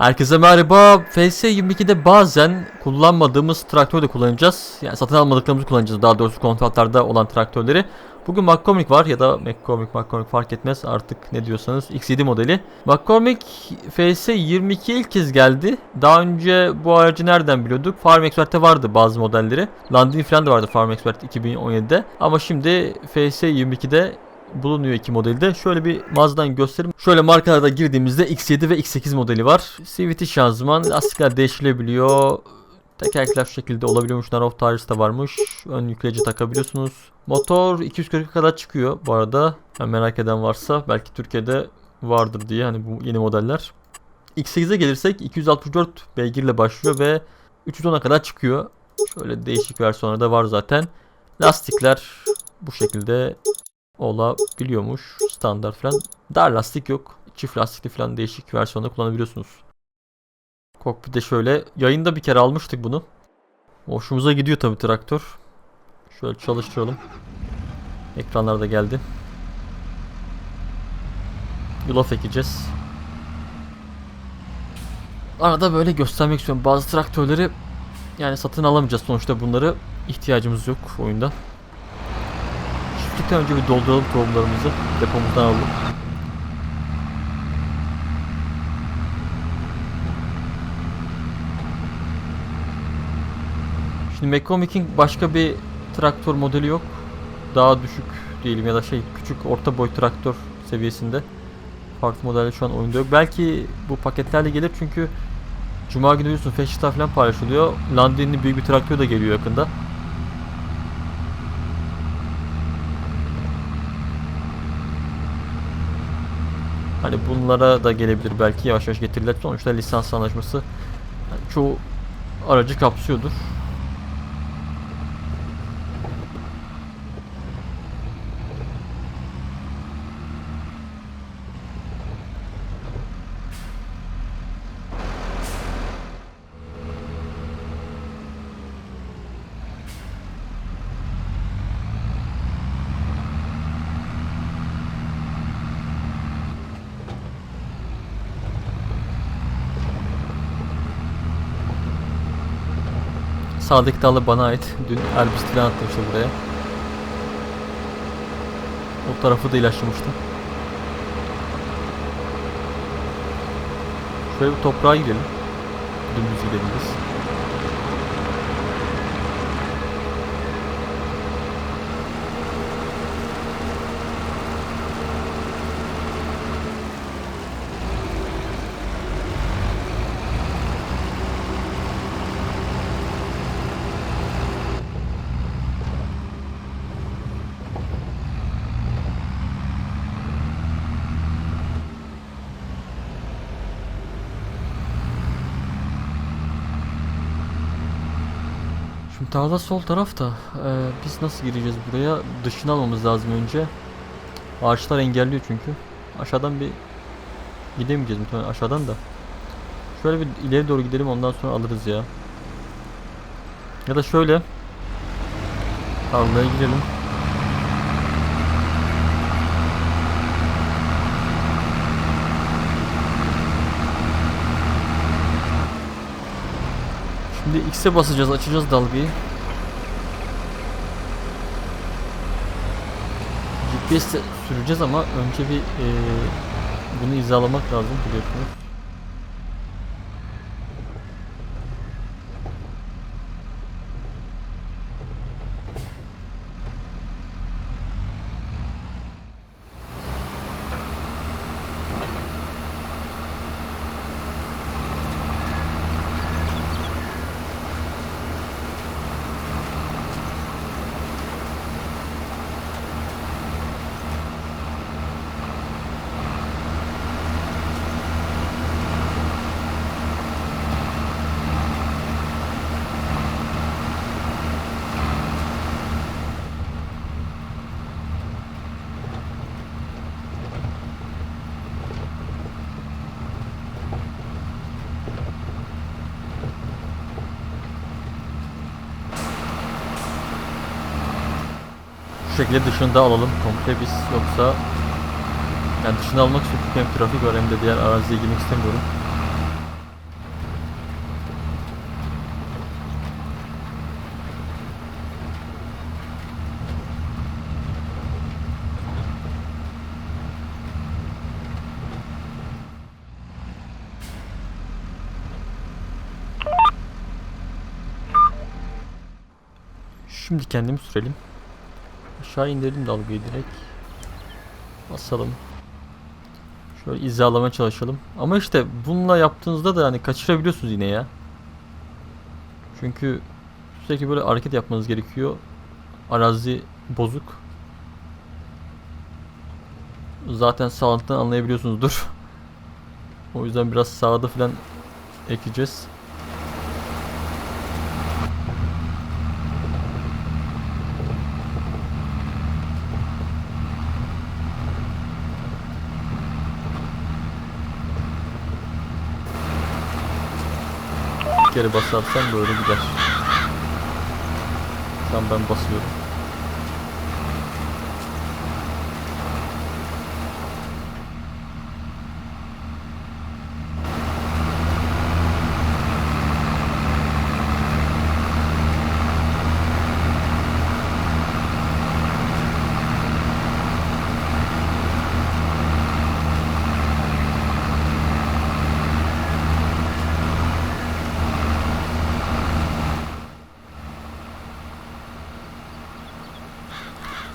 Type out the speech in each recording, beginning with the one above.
Herkese merhaba. FS22'de bazen kullanmadığımız traktör de kullanacağız. Yani satın almadıklarımızı kullanacağız. Daha doğrusu kontratlarda olan traktörleri. Bugün McCormick var ya da McCormick, McCormick fark etmez artık ne diyorsanız X7 modeli. McCormick FS22 ilk kez geldi. Daha önce bu aracı nereden biliyorduk? Farm Expert'te vardı bazı modelleri. Landini falan da vardı Farm Expert 2017'de. Ama şimdi FS22'de bulunuyor iki modelde. Şöyle bir mağazadan göstereyim. Şöyle markalarda girdiğimizde X7 ve X8 modeli var. CVT şanzıman, lastikler değişilebiliyor. Tekerlekler şu şekilde olabiliyormuş. Narrow tires de varmış. Ön yükleyici takabiliyorsunuz. Motor 240'a kadar çıkıyor bu arada. Yani merak eden varsa belki Türkiye'de vardır diye hani bu yeni modeller. X8'e gelirsek 264 beygirle başlıyor ve 310'a kadar çıkıyor. Şöyle değişik versiyonları da var zaten. Lastikler bu şekilde olabiliyormuş. Standart falan. Dar lastik yok. Çift lastikli falan değişik versiyonda kullanabiliyorsunuz. Kokpitte şöyle. Yayında bir kere almıştık bunu. Hoşumuza gidiyor tabi traktör. Şöyle çalıştıralım. Ekranlar da geldi. Yulaf ekeceğiz. Arada böyle göstermek istiyorum. Bazı traktörleri yani satın alamayacağız sonuçta bunları. ihtiyacımız yok oyunda. Çiftlikten önce bir dolduralım tohumlarımızı. Depomuzdan alalım. Şimdi McCormick'in başka bir traktör modeli yok. Daha düşük diyelim ya da şey küçük orta boy traktör seviyesinde. Farklı modeller şu an oyunda yok. Belki bu paketlerle gelir çünkü Cuma günü biliyorsun Fashion'da falan paylaşılıyor. Landini'nin büyük bir traktör de geliyor yakında. Hani bunlara da gelebilir belki yavaş yavaş getirirler. Sonuçta lisans anlaşması yani çoğu aracı kapsıyordur. Sağdaki dağlı bana ait. Dün Elvis falan atmıştı buraya. O tarafı da ilaçlamıştım. Şöyle bir toprağa gidelim. Dümdüz gidelim biz. Tarla sol tarafta. Ee, biz nasıl gireceğiz buraya? Dışını almamız lazım önce. Ağaçlar engelliyor çünkü. Aşağıdan bir gidemeyeceğiz muhtemelen aşağıdan da. Şöyle bir ileri doğru gidelim ondan sonra alırız ya. Ya da şöyle. Tarlaya girelim. Şimdi X'e basacağız, açacağız dalgayı. GPS süreceğiz ama önce bir eee, bunu hizalamak lazım biliyorsunuz. şu şekilde dışında alalım komple biz yoksa yani dışında almak için hem trafik var hem de diğer araziye girmek istemiyorum. Şimdi kendimi sürelim. Aşağı indirelim dalgayı direkt. Basalım. Şöyle hizalamaya çalışalım. Ama işte bununla yaptığınızda da hani kaçırabiliyorsunuz yine ya. Çünkü sürekli böyle hareket yapmanız gerekiyor. Arazi bozuk. Zaten sağlıktan anlayabiliyorsunuzdur. O yüzden biraz sağda falan ekeceğiz. Bir kere basarsan böyle gider. An ben basıyorum.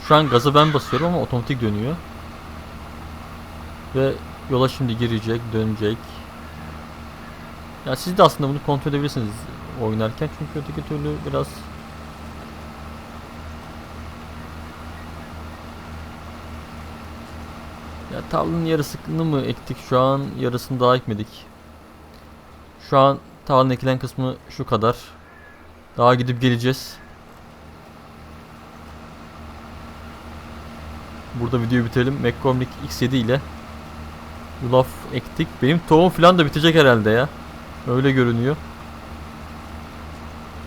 Şu an gazı ben basıyorum ama otomatik dönüyor. Ve yola şimdi girecek, dönecek. Ya siz de aslında bunu kontrol edebilirsiniz oynarken çünkü öteki türlü biraz Ya tarlanın yarısını mı ektik şu an yarısını daha ekmedik. Şu an tarlanın ekilen kısmı şu kadar. Daha gidip geleceğiz. Burada videoyu bitirelim. McCormick X7 ile yulaf ektik. Benim tohum falan da bitecek herhalde ya. Öyle görünüyor.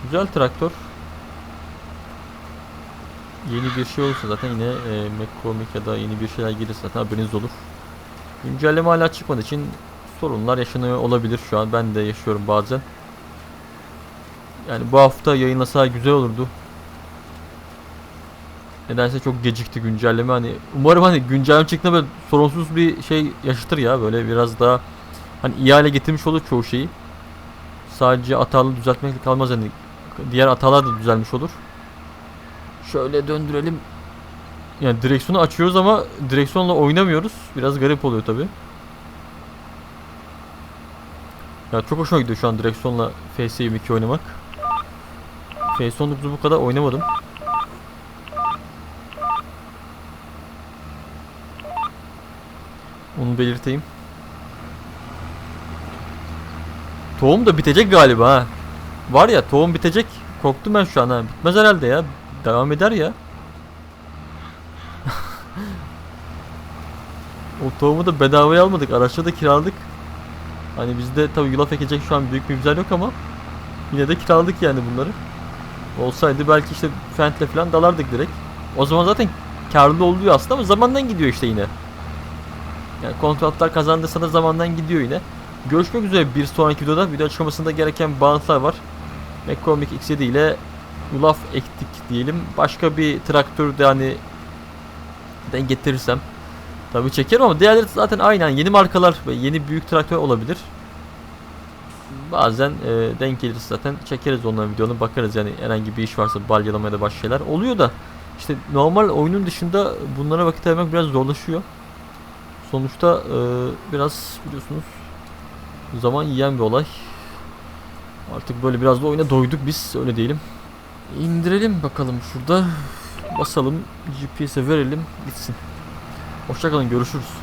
Güzel traktör. Yeni bir şey olursa zaten yine e, McCormick ya da yeni bir şeyler gelirse zaten haberiniz olur. Güncelleme hala çıkmadığı için sorunlar yaşanıyor olabilir şu an. Ben de yaşıyorum bazen. Yani bu hafta yayınlasa güzel olurdu. Nedense çok gecikti güncelleme hani umarım hani güncelleme çıktığında böyle sorunsuz bir şey yaşatır ya böyle biraz daha hani iyi hale getirmiş olur çoğu şeyi. Sadece hatalı düzeltmekle kalmaz hani diğer hatalar da düzelmiş olur. Şöyle döndürelim. Yani direksiyonu açıyoruz ama direksiyonla oynamıyoruz. Biraz garip oluyor tabi. Ya çok hoşuma gidiyor şu an direksiyonla FS22 oynamak. FS19'u bu kadar oynamadım. Onu belirteyim. Tohum da bitecek galiba ha. Var ya tohum bitecek. Korktum ben şu an ha. Bitmez herhalde ya. Devam eder ya. o tohumu da bedavaya almadık. Araçta da kiraladık. Hani bizde tabi yulaf ekecek şu an büyük bir güzel yok ama yine de kiraladık yani bunları. Olsaydı belki işte Fent'le falan dalardık direkt. O zaman zaten karlı oluyor aslında ama zamandan gidiyor işte yine. Yani kontratlar kazandıysa da zamandan gidiyor yine. Görüşmek üzere bir sonraki videoda. Video açıklamasında gereken bağlantılar var. McCormick X7 ile yulaf ektik diyelim. Başka bir traktör de hani den getirirsem tabii çekerim ama diğerleri zaten aynı yani yeni markalar ve yeni büyük traktör olabilir. Bazen e, denk gelirse zaten çekeriz onların videonu bakarız yani herhangi bir iş varsa balyalamaya da başka şeyler oluyor da işte normal oyunun dışında bunlara vakit ayırmak biraz zorlaşıyor. Sonuçta e, biraz biliyorsunuz zaman yiyen bir olay. Artık böyle biraz da oyuna doyduk biz öyle diyelim. İndirelim bakalım şurada. Basalım GPS'e verelim gitsin. Hoşçakalın görüşürüz.